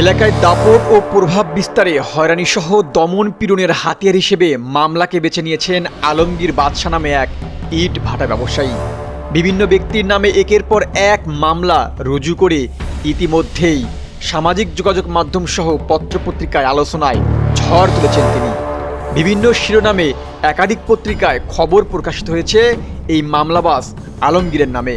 এলাকায় দাপট ও প্রভাব বিস্তারে হয়রানিসহ দমন পীড়নের হাতিয়ার হিসেবে মামলাকে বেছে নিয়েছেন আলমগীর বাদশা নামে এক ইট ভাটা ব্যবসায়ী। বিভিন্ন ব্যক্তির নামে একের পর এক মামলা রুজু করে ইতিমধ্যেই সামাজিক যোগাযোগ মাধ্যম সহ পত্রপত্রিকায় আলোচনায় ঝড় তুলেছেন তিনি। বিভিন্ন শিরোনামে একাধিক পত্রিকায় খবর প্রকাশিত হয়েছে এই মামলাবাস আলমগীরের নামে।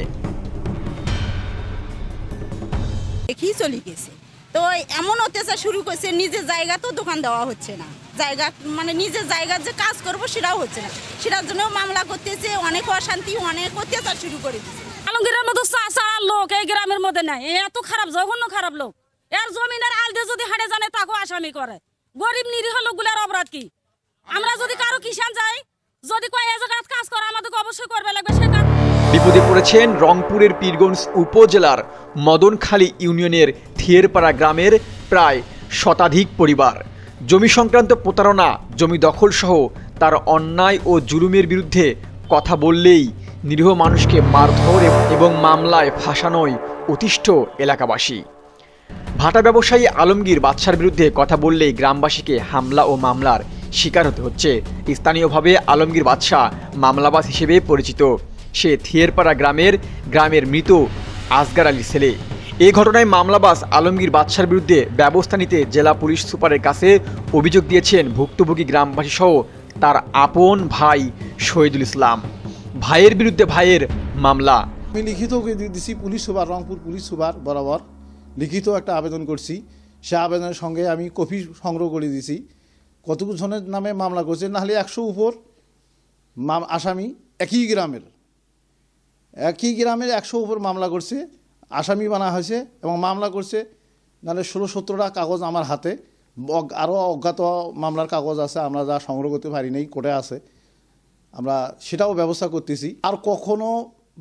দেখেই চলে গেছে তো এমন অত্যাচার শুরু করছে, নিজের জায়গা তো দোকান দেওয়া হচ্ছে না। জায়গা মানে নিজের জায়গার যে কাজ করব সেটাও হচ্ছে না। সেটার জন্য মামলা করতেছে, অনেক অশান্তি, অনেক অত্যাচার শুরু করে আলমগীরের মতো চাষা লোক, এই গ্রামের মধ্যে নাই। এত খারাপ, জঘন্য খারাপ লোক। এর জমিনের আলদে যদি হাটে জানে তাকেও আসামি করে। গরিব, নিরীহ লোকগুলার অপরাধ কি? আমরা যদি কারও কিষান যাই, যদি কয় এ জায়গায় কাজ করে, আমাদেরকে অবশ্যই করবে লাগবে, সে বিপদে পড়েছেন রংপুরের পীরগঞ্জ উপজেলার মদনখালী ইউনিয়নের থিয়েরপাড়া গ্রামের প্রায় শতাধিক পরিবার। জমি সংক্রান্ত প্রতারণা, জমি দখল সহ তার অন্যায় ও জুলুমের বিরুদ্ধে কথা বললেই নিরীহ মানুষকে মারধর এবং মামলায় ফাঁসানোয় অতিষ্ঠ এলাকাবাসী। ভাটা ব্যবসায়ী আলমগীর বাদশার বিরুদ্ধে কথা বললেই গ্রামবাসীকে হামলা ও মামলার শিকার হতে হচ্ছে। স্থানীয়ভাবে আলমগীর বাদশাহ মামলাবাজ হিসেবে পরিচিত। সে থিয়েরপাড়া গ্রামের গ্রামের মৃত আসগার আলীর ছেলে। এ ঘটনায় মামলাবাস আলমগীর বাদশার বিরুদ্ধে ব্যবস্থা নিতে জেলা পুলিশ সুপারের কাছে অভিযোগ দিয়েছেন ভুক্তভোগী গ্রামবাসী সহ তার আপন ভাই শহীদুল ইসলাম। ভাইয়ের বিরুদ্ধে ভাইয়ের মামলা। আমি লিখিত দিছি police super, Rangpur police super বরাবর লিখিত একটা আবেদন করছি। সে আবেদনের সঙ্গে আমি কপি সংগ্রহ করে দিছি। কতগুলো জনের নামে মামলা করছে নাহলে একশো উপর আসামি একই গ্রামের। একই গ্রামের একশো উপর মামলা করছে, আসামি বানা হয়েছে এবং মামলা করছে, নাহলে ষোলো সতেরোটা কাগজ আমার হাতে। আরও অজ্ঞাত মামলার কাগজ আছে, আমরা যা সংগ্রহ করতে পারি নাই, কোর্টে আছে। আমরা সেটাও ব্যবস্থা করতেছি। আর কখনো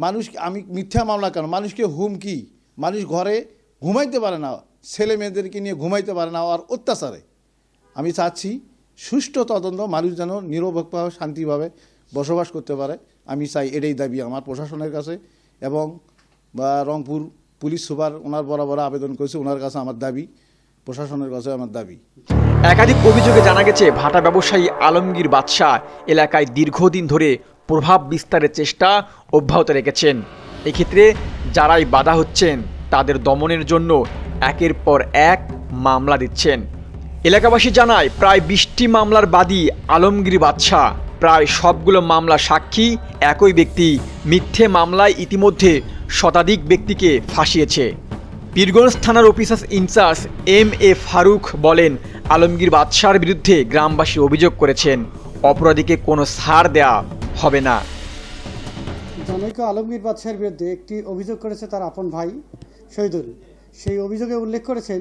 মানুষ, আমি মিথ্যা মামলা কেন? মানুষকে হুমকি মানুষ ঘরে ঘুমাইতে পারে না ছেলে মেয়েদেরকে নিয়ে ঘুমাইতে পারে না, আর অত্যাচারে। আমি চাচ্ছি সুষ্ঠু তদন্ত, মানুষ যেন নিরপেক্ষভাবে শান্তিভাবে বসবাস করতে পারে। আমি চাই এটাই দাবি আমার প্রশাসনের কাছে এবং রংপুর পুলিশ সুপার ওনার বরাবর আবেদন করেছে, ওনার কাছে আমার দাবি, প্রশাসনের কাছে আমার দাবি। একাধিক অভিযোগে জানা গেছে, ভাটা ব্যবসায়ী আলমগীর বাদশাহ এলাকায় দীর্ঘদিন ধরে প্রভাব বিস্তারের চেষ্টা অব্যাহত রেখেছেন। এক্ষেত্রে যারাই বাধা হচ্ছেন, তাদের দমনের জন্য একের পর এক মামলা দিচ্ছেন। এলাকাবাসী জানায়, প্রায় বিশটি মামলার বাদী আলমগীর বাদশাহ। প্রায় সবগুলো মামলা সাক্ষী একই ব্যক্তি। মিথ্যে মামলায় ইতিমধ্যে শতাধিক ব্যক্তিকে ফাঁসিয়েছে। পীরগঞ্জ থানার officer in charge M A Faruk বলেন, আলমগীর বাদশার বিরুদ্ধে গ্রামবাসী অভিযোগ করেছেন। অপরাধীকে কোনো ছাড় দেয়া হবে না। জনৈক আলমগীর বাদশাহের বিরুদ্ধে একটি অভিযোগ করেছে তার আপন ভাই শহীদুল। সেই অভিযোগে উল্লেখ করেছেন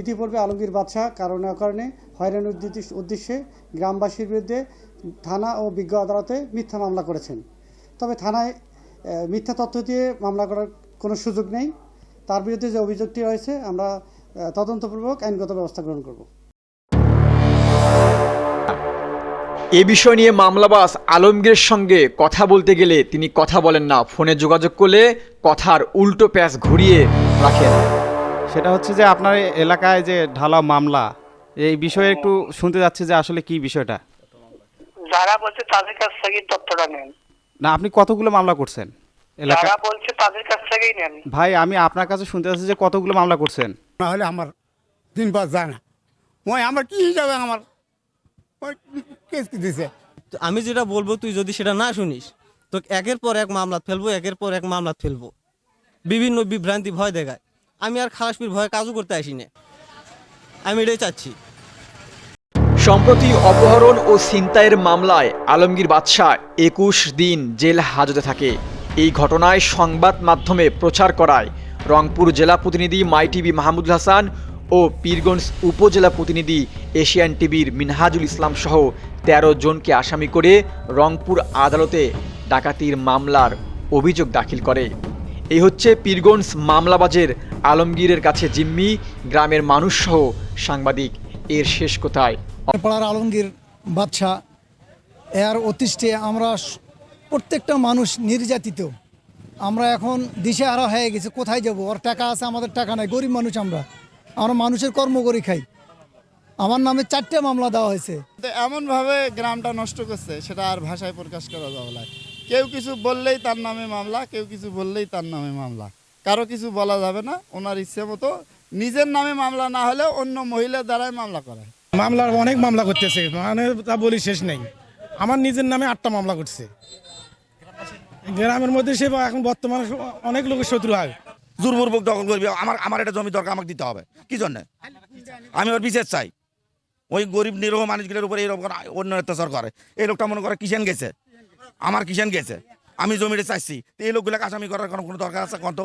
ইতিপূর্বে আলমগীর বাদশাহ কারণে অকারণে হয়রানির উদ্দেশ্যে গ্রামবাসীর বিরুদ্ধে থানা ও বিজ্ঞ আদালতে মিথ্যা মামলা করেছেন। তবে থানায় মিথ্যা তথ্য দিয়ে মামলা করার কোনো সুযোগ নেই। তার বিরুদ্ধে যে অভিযোগটি রয়েছে, আমরা তদন্তপূর্বক আইনগত ব্যবস্থা গ্রহণ করব। এ বিষয় নিয়ে মামলাবাস আলমগীরের সঙ্গে কথা বলতে গেলে তিনি কথা বলেন না। ফোনে যোগাযোগ করলে কথার উল্টো প্যাচ ঘুরিয়ে রাখেন। সেটা হচ্ছে যে আপনার এলাকায় যে ঢালা মামলা এই বিষয়ে একটু শুনতে যাচ্ছি যে আসলে কি বিষয়টা। যারা বলছে তাদের কাছ থেকেই তথ্যটা নেন। না আপনি কতগুলো মামলা করছেন? এলাকা যারা বলছে তাদের কাছ থেকেই নেন। ভাই আমি আপনার কাছে শুনতে যাচ্ছি যে কতগুলো মামলা করছেন? না হলে আমার দিন পাস যায় না। ওই আমার কি হিসাবে আমার? ওই কেস কি দিছে? তো আমি যেটা বলব তুই যদি সেটা না শুনিস তো একের পর এক মামলা ফেলব একের পর এক মামলা ফেলব। বিভিন্ন বিভ্রান্তি ভয় দেখায়। আমি আর খালাসপির ভয়ে কাজও করতে আসি না আমি এটাই চাচ্ছি। সম্প্রতি অপহরণ ও ছিনতাইয়ের মামলায় আলমগীর বাদশাহ একুশ দিন জেল হাজতে থাকে। এই ঘটনায় সংবাদ মাধ্যমে প্রচার করায় রংপুর জেলা প্রতিনিধি মাই টিভি মাহমুদুল হাসান ও পীরগঞ্জ উপজেলা প্রতিনিধি এশিয়ান টিভির মিনহাজুল ইসলাম সহ তেরো জনকে আসামি করে রংপুর আদালতে ডাকাতির মামলার অভিযোগ দাখিল করে। এই হচ্ছে পীরগঞ্জ মামলাবাজের আলমগীরের কাছে জিম্মি গ্রামের মানুষসহ সাংবাদিক। এর শেষ কোথায়? পাড়ার আলমগীর বাদশাহ এর অতিষ্ঠে আমরা প্রত্যেকটা মানুষ নির্যাতিত। আমরা এখন দিশেহারা হয়ে গেছি কোথায় যাব? ওর টাকা আছে আমাদের টাকা নাই গরিব মানুষ আমরা। আমরা মানুষের কর্ম করি খাই। আমার নামে চারটে মামলা দেওয়া হয়েছে। এমনভাবে গ্রামটা নষ্ট করছে সেটা আর ভাষায় প্রকাশ করা যাবে না। কেউ কিছু বললেই তার নামে মামলা কেউ কিছু বললেই তার নামে মামলা। কারও কিছু বলা যাবে না ওনার ইচ্ছে মতো নিজের নামে মামলা না হলে অন্য মহিলার দ্বারাই মামলা করায়। মামলার অনেক মামলা করতেছে মানে তা বলি শেষ নেই। আমার নিজের নামে আটটা মামলা করছে। গ্রামের মধ্যে সে এখন বর্তমানে অনেক লোকের শত্রু হয়। জোরপূর্বক দখল করবি আমার আমার এটা জমি দরকার আমাকে দিতে হবে। কি জন্য? আমি ওর বিশেষ চাই। ওই গরিব নিরহ মানুষগুলোর উপরে এরকম অন্য অত্যাচার করে। এই লোকটা মনে করে কিষেন গেছে। আমার কিষান গেছে। আমি জমিটা চাইছি। এই লোকগুলাকে আসামি করার কোনো কোনো দরকার আছে কত